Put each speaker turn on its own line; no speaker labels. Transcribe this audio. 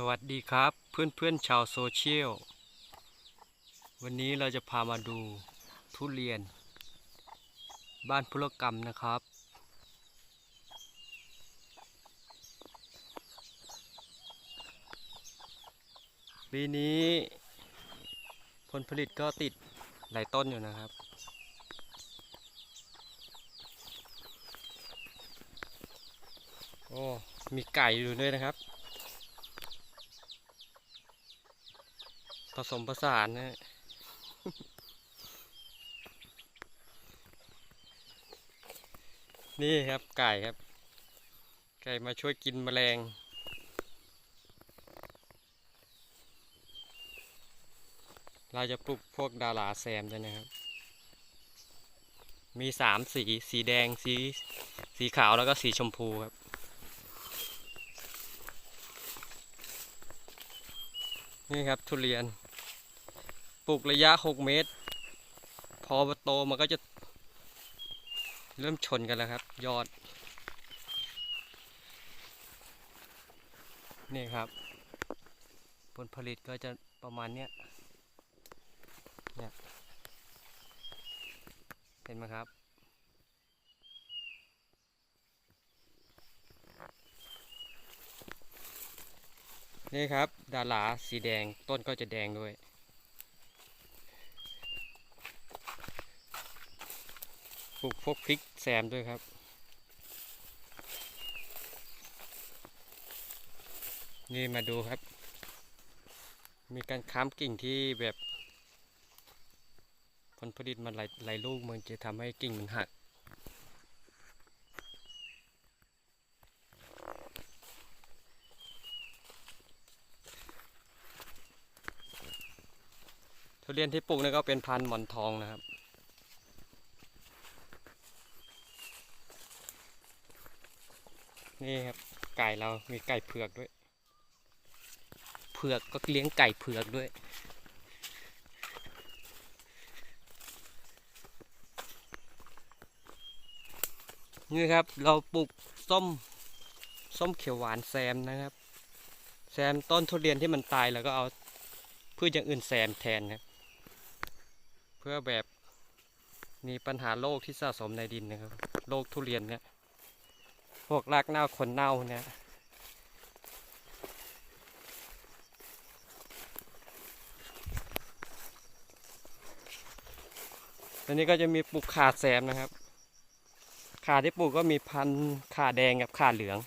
สวัสดีครับเพื่อนเพื่อนๆชาวโซเชียล วันนี้เราจะพามาดูทุเรียน บ้านพลกรรมนะครับ ปีนี้ผลผลิตก็ติดหลายต้นอยู่นะครับ โอ้ มีไก่อยู่ด้วยนะครับ ผสมผสานนะนี่ครับไก่ครับ ไก่มาช่วยกินแมลง เราจะปลูกพวกดาราแซมด้วยนะครับ มีสามสี สีแดง สี สีขาวแล้วก็สีชมพูครับนี่ครับทุเรียน ปลูกระยะ 6 เมตร พอโตมันก็จะ เริ่มชนกันแล้วครับ ยอด นี่ครับ ผลผลิตก็จะประมาณเนี้ยเนี่ยเห็นไหมครับนี่ครับดาราสีแดงต้นก็จะแดงด้วย ปลูกพวกพริกแซมด้วยครับ นี่มาดูครับ มีการค้ำกิ่งที่แบบผลผลิตมันหลายหลลูกมันจะทำให้กิ่งมันหักทุเรียนที่ปลูกนี่ก็เป็นพันธุ์หมอนทองนะครับ นี่ครับไก่เรามีไก่เผือกด้วย เผือกก็เลี้ยงไก่เผือกด้วย นี่ครับเราปลูกส้มส้มเขียวหวานแซมนะครับ แซมต้นทุเรียนที่มันตายแล้วก็เอาพืชอย่างอื่นแซมแทนครับ เพื่อแบบมีปัญหาโรคที่สะสมในดินนะครับโรคทุเรียนเนี่ย พวกรากเน่าคนเน่าเนี่ยตอนนี้ก็จะมีปลูกขาดแซมนะครับ ขาที่ปลูกก็มีพันธุ์ขาแดงกับขาเหลือง